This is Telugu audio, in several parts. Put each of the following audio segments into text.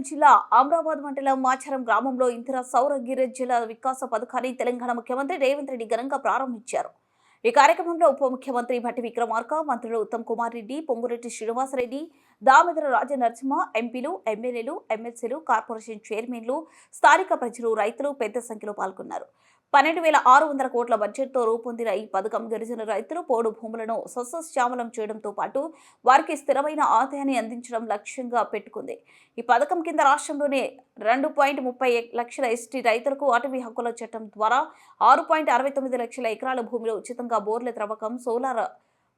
వరంగల్ జిల్లా అమరాబాద్ మండలం మాచారం గ్రామంలో ఇందిరా సౌర గిరిజల వికాస పథకాన్ని తెలంగాణ ముఖ్యమంత్రి రేవంత్ రెడ్డి ఘనంగా ప్రారంభించారు. ఈ కార్యక్రమంలో ఉప ముఖ్యమంత్రి భట్టి విక్రమార్క మంత్రులు ఉత్తమ్ కుమార్ రెడ్డి పొంగురెడ్డి శ్రీనివాసరెడ్డి దామోదర రాజ నరసింహ ఎంపీలు ఎమ్మెల్యేలు ఎమ్మెల్సీలు కార్పొరేషన్ చైర్మన్లు స్థానిక ప్రజలు రైతులు పెద్ద సంఖ్యలో పాల్గొన్నారు. పన్నెండు వేల ఆరు వందల కోట్ల బడ్జెట్తో రూపొందిన ఈ పథకం గిరిజన రైతులు పోడు భూములను సస్యశ్యామలం చేయడంతో పాటు వారికి స్థిరమైన ఆదాయాన్ని అందించడం లక్ష్యంగా పెట్టుకుంది. ఈ పథకం కింద రాష్ట్రంలోనే రెండు పాయింట్ ముప్పై లక్షల ఎస్టీ రైతులకు అటవీ హక్కుల చట్టం ద్వారా ఆరు పాయింట్ అరవై తొమ్మిది లక్షల ఎకరాల భూమిలో ఉచితంగా బోర్ల త్రవ్వకం సోలార్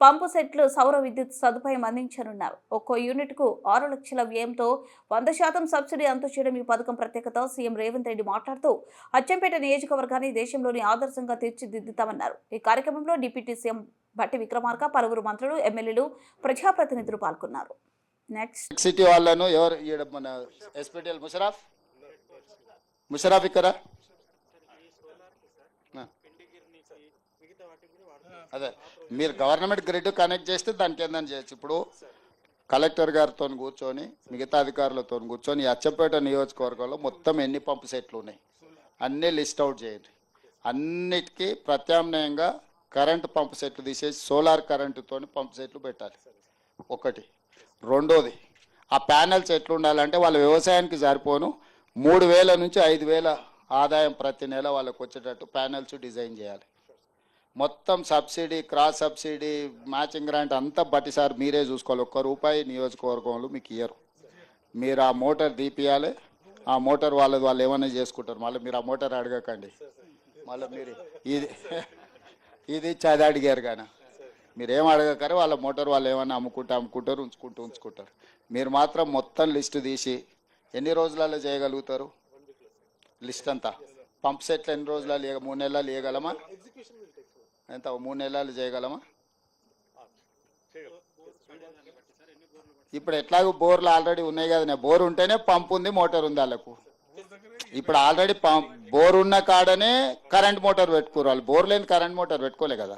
పంపు సెట్లు సౌర విద్యుత్ సదుపాయం అందించనున్నారు. ఒక్కో యూనిట్కు ఆరు లక్షల వ్యయంతో వంద శాతం సబ్సిడీ అందచేయడం ఈ పథకం ప్రత్యేకత. సీఎం రేవంత్ రెడ్డి మాట్లాడుతూ అచ్చంపేట నియోజకవర్గాన్ని దేశంలోని ఆదర్శంగా తీర్చిదిద్దుతామన్నారు. ఈ కార్యక్రమంలో డిప్యూటీ సీఎం భట్టి విక్రమార్క పలువురు మంత్రులు ఎమ్మెల్యేలు ప్రజాప్రతినిధులు పాల్గొన్నారు. నెక్స్ట్. సిటీ వాళ్ళను ఎవరు మన ఎస్పీటీఎల్ ముషరాఫ్? ముషరాఫ్ ఇక్కడ ఆ. అదే మీరు గవర్నమెంట్ గ్రిడ్ కనెక్ట్ చేస్తే దానికి ఏందని చేయొచ్చు? ఇప్పుడు కలెక్టర్ గారితో కూర్చొని మిగతా అధికారులతో కూర్చొని అచ్చంపేట నియోజకవర్గంలో మొత్తం ఎన్ని పంపు సెట్లు ఉన్నాయి? అన్నీ లిస్ట్ అవుట్ చేయండి. అన్నిటికీ ప్రత్యామ్నాయంగా కరెంటు పంపు సెట్లు తీసేసి సోలార్ కరెంటుతో పంపు సెట్లు పెట్టాలి. ఒకటి. రెండోది ఆ ప్యానెల్స్ ఎట్లుండాలంటే వాళ్ళ వ్యవసాయానికి సరిపోను. మూడు వేల నుంచి ఐదు వేల ఆదాయం ప్రతి నెల వాళ్ళకు వచ్చేటట్టు ప్యానెల్స్ డిజైన్ చేయాలి. మొత్తం subsidy cross subsidy matching grant అంతా బట్టి సార్ మీరే చూసుకోవాలి. ఒక్క రూపాయి నియోజకవర్గంలో మీకు ఇయ్యరు. మీరు ఆ మోటార్ తీపియాలి ఆ మోటార్ వాళ్ళది వాళ్ళు ఏమైనా చేసుకుంటారు. మళ్ళీ మీరు ఆ మోటార్ అడగకండి. మళ్ళీ మీరు ఇది ఇది చది అడిగారు కానీ. మీరు ఏం వాళ్ళ మోటార్ వాళ్ళు ఏమైనా అమ్ముకుంటే అమ్ముకుంటారు ఉంచుకుంటూ ఉంచుకుంటారు. మీరు మాత్రం మొత్తం లిస్టు తీసి ఎన్ని రోజులలో చేయగలుగుతారు? లిస్ట్ అంతా. పంప్ సెట్లు ఎన్ని రోజులలో మూడు నెలలు ఇవ్వగలమా ఎంత? మూడు నెలలు చేయగలమా? ఇప్పుడు ఎట్లాగో బోర్లు ఆల్రెడీ ఉన్నాయి కదా బోర్ ఉంటేనే పంప్ ఉంది మోటార్ ఉంది వాళ్ళకు. ఇప్పుడు ఆల్రెడీ పంప్ బోర్ ఉన్న కాడనే కరెంట్ మోటార్ పెట్టుకోరు వాళ్ళు. బోర్ లేని కరెంట్ మోటార్ పెట్టుకోలే కదా.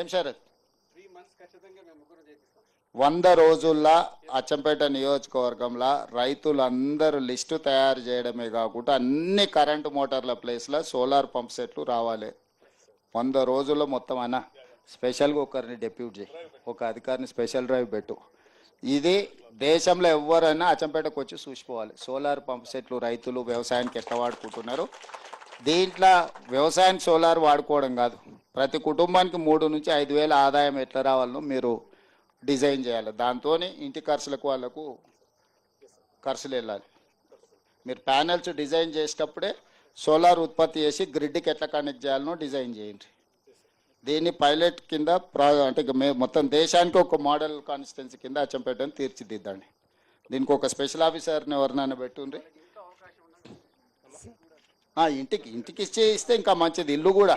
ఏం సార్? వంద రోజుల్లో అచ్చంపేట నియోజకవర్గంలో రైతులందరూ లిస్టు తయారు చేయడమే కాకుండా అన్ని కరెంటు మోటార్ల ప్లేస్లో సోలార్ పంప్ సెట్లు రావాలి. వంద రోజుల్లో మొత్తం అన్న స్పెషల్గా ఒకరిని డెప్యూట్ చేయి. ఒక అధికారిని స్పెషల్ డ్రైవ్ పెట్టు. ఇది దేశంలో ఎవరైనా అచ్చంపేటకు వచ్చి చూసిపోవాలి. సోలార్ పంప్ సెట్లు రైతులు వ్యవసాయానికి ఎట్లా వాడుకుంటున్నారు? దీంట్లో వ్యవసాయానికి సోలార్ వాడుకోవడం కాదు. ప్రతి కుటుంబానికి మూడు నుంచి ఐదు వేల ఆదాయం ఎట్లా రావాలనో మీరు డిజైన్ చేయాలి. దాంతో ఇంటి ఖర్చులకు వాళ్ళకు ఖర్చులు వెళ్ళాలి. మీరు ప్యానెల్స్ డిజైన్ చేసేటప్పుడే సోలార్ ఉత్పత్తి చేసి గ్రిడ్కి ఎట్లా కనెక్ట్ చేయాలనో డిజైన్ చేయండి. దీన్ని పైలట్ కింద ప్రా అంటే ఇక మే మొత్తం దేశానికి ఒక మోడల్ కాన్స్టిట్యున్సీ కింద అచ్చంపేటని తీర్చిదిద్దండి. దీనికి ఒక స్పెషల్ ఆఫీసర్ని ఎవరినైనా పెట్టుండ్రి? ఇంటికి ఇంటికి ఇచ్చి ఇస్తే ఇంకా మంచిది. ఇల్లు కూడా.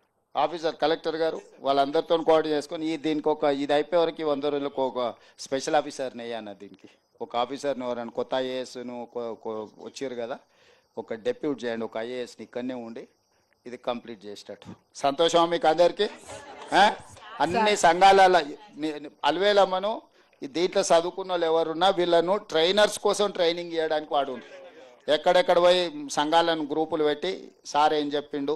ఆఫీసర్ కలెక్టర్ గారు వాళ్ళందరితో కోఆర్డినేట్ చేసుకొని ఈ దీనికి ఒక ఇది అయిపోయే వరకు వంద రోజులకు ఒక స్పెషల్ ఆఫీసర్ని అన్న దీనికి. ఒక ఆఫీసర్ని ఎవరైనా కొత్త ఐఏఎస్ను వచ్చారు కదా ఒక డెప్యూట్ చేయండి ఒక ఐఏఎస్ని ఇక్కడనే ఉండి ఇది కంప్లీట్ చేసేటట్టు. సంతోషం మీకు అందరికీ? అన్ని సంఘాలలో అలవేలమ్మను మనం దీంట్లో చదువుకున్న వాళ్ళు ఎవరున్నా వీళ్ళను ట్రైనర్స్ కోసం ట్రైనింగ్ చేయడానికి వాడు ఎక్కడెక్కడ పోయి సంఘాలను గ్రూపులు పెట్టి సార్ ఏం చెప్పిండు?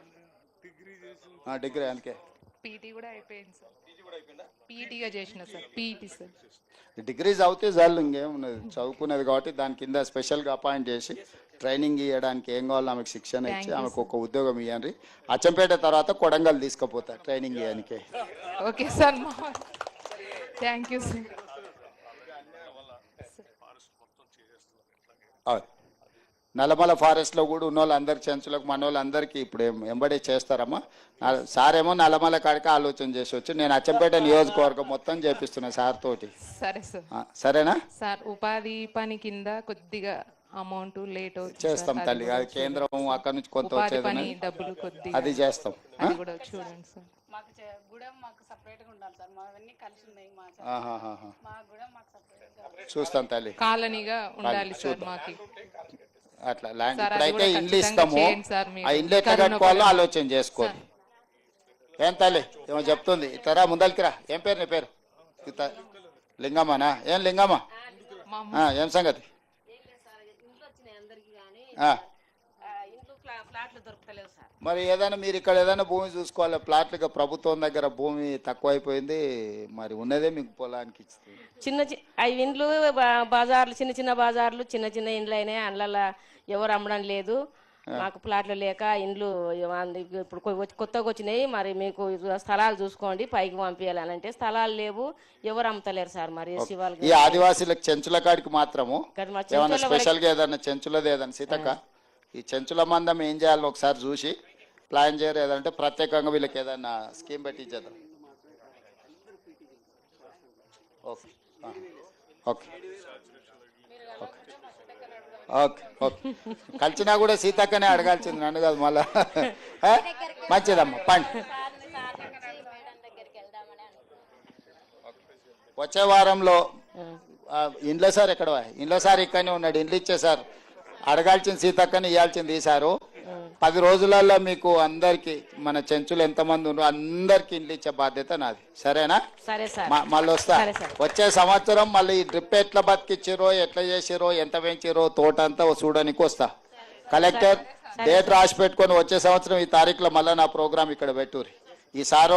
డిగ్రీ అందుకే. పీటీ కూడా అయిపోయింది సార్. పీటీగా చేసిన సార్ పీటీ సార్. డిగ్రీ చదివితే చాలు ఇంకేమున్నది? చదువుకునేది కాబట్టి దాని కింద స్పెషల్గా అపాయింట్ చేసి ట్రైనింగ్ ఇవ్వడానికి ఏం కావాలో ఆమెకు శిక్షణ ఇచ్చి ఆమెకు ఒక ఉద్యోగం ఇవ్వండి అచ్చంపేట తర్వాత కొడంగల్ తీసుకుపోతా ట్రైనింగ్ ఇవ్వడానికి okay sir thank you sir. Nallamala ఫారెస్ట్లో కూడా ఉన్న వాళ్ళందరి చెంచులకు మన వాళ్ళందరికీ ఇప్పుడు ఏం- ఎంబడే చేస్తారమ్మా. నా- సార్ ఏమో నల్లమల కాడికి ఆలోచన చేసి వచ్చి నేను అచ్చంపేట నియోజకవర్గం మొత్తం చేపిస్తున్నా సార్ తోటి. సరే సార్. సరేనా? సార్ ఉపాధి పని కింద కొద్దిగా అమౌంట్ లేట్ చేస్తాం. తల్లి. అది కేంద్రం అక్కడ నుంచి కొంత వచ్చేది. డబ్బులు కొద్దిగా అది చేస్తాం. ఆ? అది కూడా చూడండి సార్. మాకు చే- గుడెం మాకు సపరేట్గా ఉండాలి సార్. మావన్నీ కలిసి ఉన్నాయి మా చ- ఆహాహాహా. మా గుడెం మాకు సపరేట్గా చూస్తాం తల్లి. కాలనీగా ఉండాలి సార్. మాకి. అట్లా ల్యాండ్ ఇప్పుడైతే ఇండ్లు ఇస్తాము. ఆ ఇండ్లు ఎట్లా కట్టుకోవాలో. ఆలోచన చేసుకోండి. ఏం తల్లి? ఏమో చెప్తుంది. ఇతరా ముందరికి రా ఏం పేరు నీ పేరు? ఇత లింగమ్మనా? ఏం లింగమ్మ? ఏం సంగతి ఇంట్లో వచ్చినాయి అందరికీ కానీ ఆ, ఇంట్లో ఫ్లా- ఫ్లాట్లు దొరకలేవు సార్ మరి ఏదైనా మీరు ఇక్కడ ఏదైనా భూమి చూసుకోవాలి ప్లాట్లుగా ప్రభుత్వం దగ్గర భూమి తక్కువ అయిపోయింది మరి ఉన్నదే మీకు పొలానికి ఇస్తుంది చిన్న చి- అవి ఇండ్లు బజార్లు చిన్న చిన్న బజార్లు చిన్న చిన్న ఇండ్లు అయినాయి అందులో ఎవరు అమ్మడం లేదు. మాకు ప్లాట్లు లేక ఇండ్లు. ఇప్పుడు కొత్తగా వచ్చినాయి మరి మీకు స్థలాలు చూసుకోండి పైకి పంపించాలని అంటే స్థలాలు లేవు ఎవరు అమ్ముతలేరు సార్ మరి ఈ ఆదివాసీలకు చెంచుల కాడికి మాత్రము కానీ మా ఏమైనా చెంచుల స్పెషల్గా ఏదైనా చెంచులది ఏదైనా సీతక్క? ఈ చెంచుల మందం ఏం చేయాలో ఒకసారి చూసి ప్లాన్ చేయరు. ఏదంటే ప్రత్యేకంగా వీళ్ళకి ఏదైనా స్కీమ్ పెట్టి ఇచ్చేద్దాం ఓకే. ఓకే. ఓకే. ఓకే. కలిసినా కూడా సీతక్కనే అడగాల్సింది. నన్ను కాదు మళ్ళా? మంచిదమ్మా పండి. వచ్చే వారంలో ఆ, ఇండ్ల సార్ ఎక్కడ? ఇండ్ల సార్ ఇక్కడనే ఉన్నాడు. ఇండ్లు ఇచ్చే సార్ అడగాల్సిన సీతక్కని ఇవ్వాల్సింది ఈసారు పది రోజులలో మీకు అందరికి మన చెంచులు ఎంతమంది ఉన్నారు అందరికి ఇండ్లు ఇచ్చే బాధ్యత నాది. సరేనా? సరే సార్. మళ్ళీ వస్తా. వచ్చే సంవత్సరం మళ్ళీ ఈ డ్రిప్ ఎట్లా బతికిచ్చిరో ఎట్లా చేసిరో ఎంత పెంచిరో తోట అంతా చూడడానికి వస్తా. కలెక్టర్ డేట్ రాసి పెట్టుకొని వచ్చే సంవత్సరం ఈ తారీఖులో మళ్ళీ నా ప్రోగ్రామ్ ఇక్కడ పెట్టుర్రి. ఈ సార్